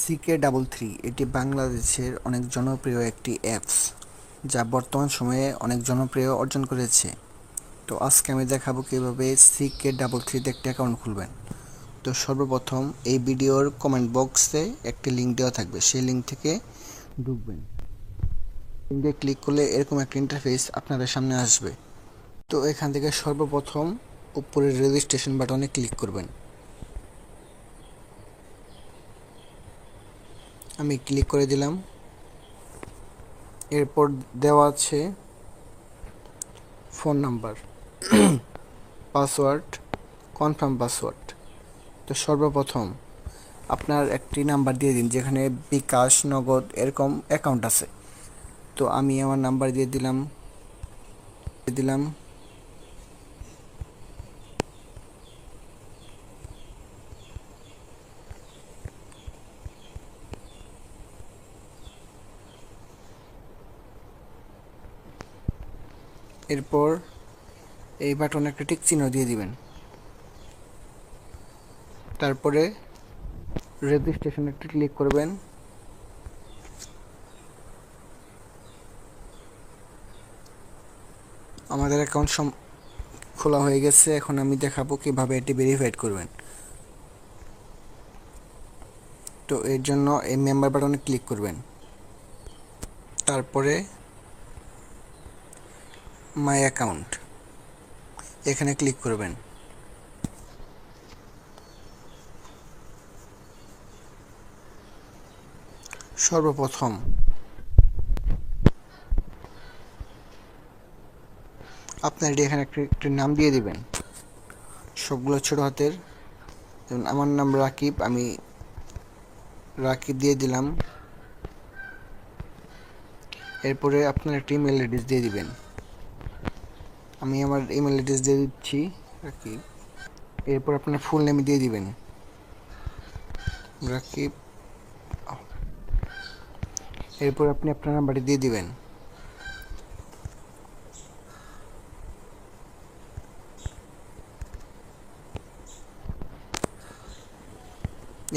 সিকে double three এটি বাংলাদেশের অনেক জনপ্রিয় একটি অ্যাপস যা বর্তমান সময়ে অনেক জনপ্রিয় অর্জন করেছে। তো আজকে আমি দেখাবো কীভাবে সিকে ডাবল থ্রিতে একটি অ্যাকাউন্ট খুলবেন। তো সর্বপ্রথম এই ভিডিওর কমেন্ট বক্সে একটি লিঙ্ক দেওয়া থাকবে। সেই লিঙ্ক থেকে ঢুকবেন। লিঙ্কে ক্লিক করলে এরকম একটা ইন্টারফেস আপনাদের সামনে আসবে। তো এখান থেকে সর্বপ্রথম উপরের রেজিস্ট্রেশন বাটনে ক্লিক করবেন। আমি ক্লিক করে দিলাম। এরপর দেওয়া আছে phone number password confirm password তো সর্বপ্রথম আপনার একটি নাম্বার দিয়ে দিন, যেখানে বিকাশ, নগদ এরকম অ্যাকাউন্ট আছে। তো আমি আমার নাম্বার দিয়ে দিলাম দিলাম। এরপর এই বাটনে একটা টিক চিহ্ন দিয়ে দিবেন। তারপরে রেজিস্ট্রেশন একটা ক্লিক করবেন। আমাদের অ্যাকাউন্ট সম খোলা হয়ে গেছে, এখন আমি দেখাবো কীভাবে এটি ভেরিফাইড করবেন। তো এর জন্য এই মেম্বার বাটনে ক্লিক করবেন। তারপরে মাই অ্যাকাউন্ট। এখানে ক্লিক করবেন। সর্বপ্রথম আপনার এটি এখানে একটি নাম দিয়ে দিবেন। সবগুলো ছোট হাতের। যেমন আমার নাম রাকিব, আমি রাকিব দিয়ে দিলাম। এরপরে আপনার একটি ইমেল অ্যাড্রেস দিয়ে দিবেন। আমি আমার ইমেল অ্যাড্রেস দিয়ে দিচ্ছি, রাকিব। এরপর আপনার ফুল নেম দিয়ে দিবেন। রাকিব এরপর আপনি আপনার নাম্বারটি দিয়ে দিবেন।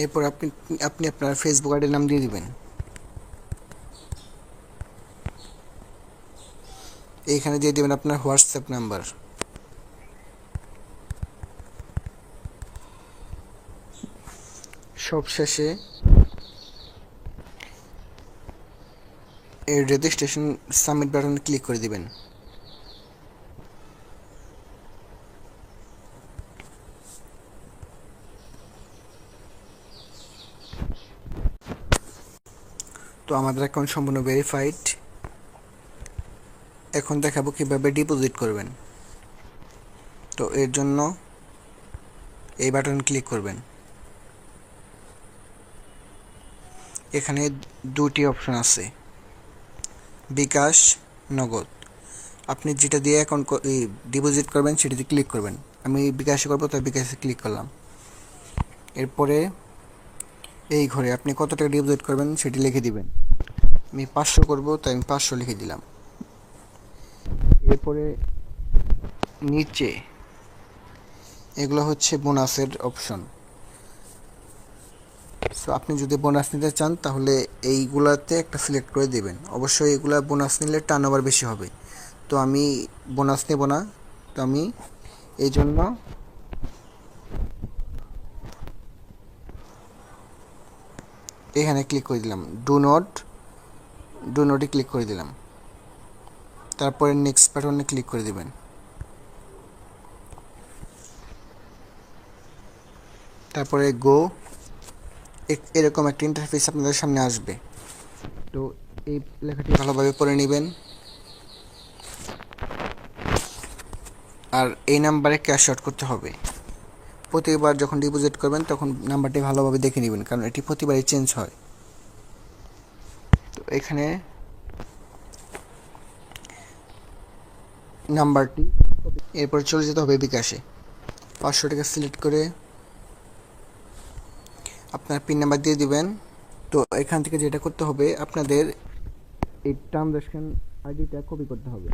এরপর আপনি আপনি আপনার ফেসবুক আইডির নাম দিয়ে দিবেন। এইখানে দিয়ে দেবেন আপনার হোয়াটসঅ্যাপ নাম্বার। সব শেষে এই রেজিস্ট্রেশন সাবমিট বাটনে ক্লিক করে দিবেন। তো আমাদের অ্যাকাউন্ট সম্পূর্ণ ভেরিফাইড এখন দেখাবো কীভাবে ডিপোজিট করবেন। তো এর জন্য এই বাটন ক্লিক করবেন। এখানে দুটি অপশন আছে। বিকাশ, নগদ। আপনি যেটা দিয়ে অ্যাকাউন্ট ডিপোজিট করবেন, সেটিতে ক্লিক করবেন। আমি বিকাশে করব, তাই বিকাশে ক্লিক করলাম। এরপরে এই ঘরে আপনি কত টাকা ডিপোজিট করবেন, সেটি লিখে দিবেন। আমি পাঁচশো করব, তাই আমি পাঁচশো লিখে দিলাম। এরপরে নিচে এগুলো হচ্ছে বোনাসের অপশন সো আপনি যদি বোনাস নিতে চান, তাহলে এইগুলাতে একটা সিলেক্ট করে দেবেন। অবশ্যই এগুলা বোনাস নিলে টার্ন ওভার বেশি হবে। তো আমি বোনাস নেব না। তো আমি এই জন্য এখানে ক্লিক করে দিলাম। ডু নট ডু নটে ক্লিক করে দিলাম। তারপরে নেক্সট বাটনে ক্লিক করে দিবেন। তারপরে গো এরকম একটা ইন্টারফেস আপনাদের সামনে আসবে। তো এই লেখাটি ভালোভাবে পড়ে নেবেন। আর এই নাম্বারে ক্যাশ আউট করতে হবে। প্রতিবার যখন ডিপোজিট করবেন, তখন নাম্বারটি ভালোভাবে দেখে নেবেন, কারণ এটি প্রতিবারই চেঞ্জ হয়। তো এখানে নাম্বারটি, এরপর চলে যেতে হবে বিকাশে পাঁচশো টাকা সিলেক্ট করে আপনার পিন নাম্বার দিয়ে দিবেন। তো এখান থেকে যেটা করতে হবে, আপনাদের এই ট্রানজ্যাকশন আইডিটা কপি করতে হবে।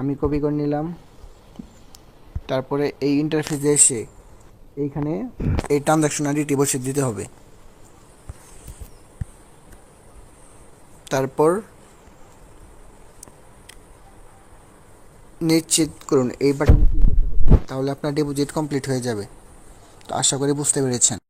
আমি কপি করে নিলাম। তারপরে এই ইন্টারফেসে এসে এইখানে এই ট্রানজাকশন আইডিটি বসিয়ে দিতে হবে। তারপর নিশ্চিত করুন এই বাটনে তাহলে আপনার ডিপোজিট কমপ্লিট হয়ে যাবে। তো আশা করি বুঝতে পেরেছেন।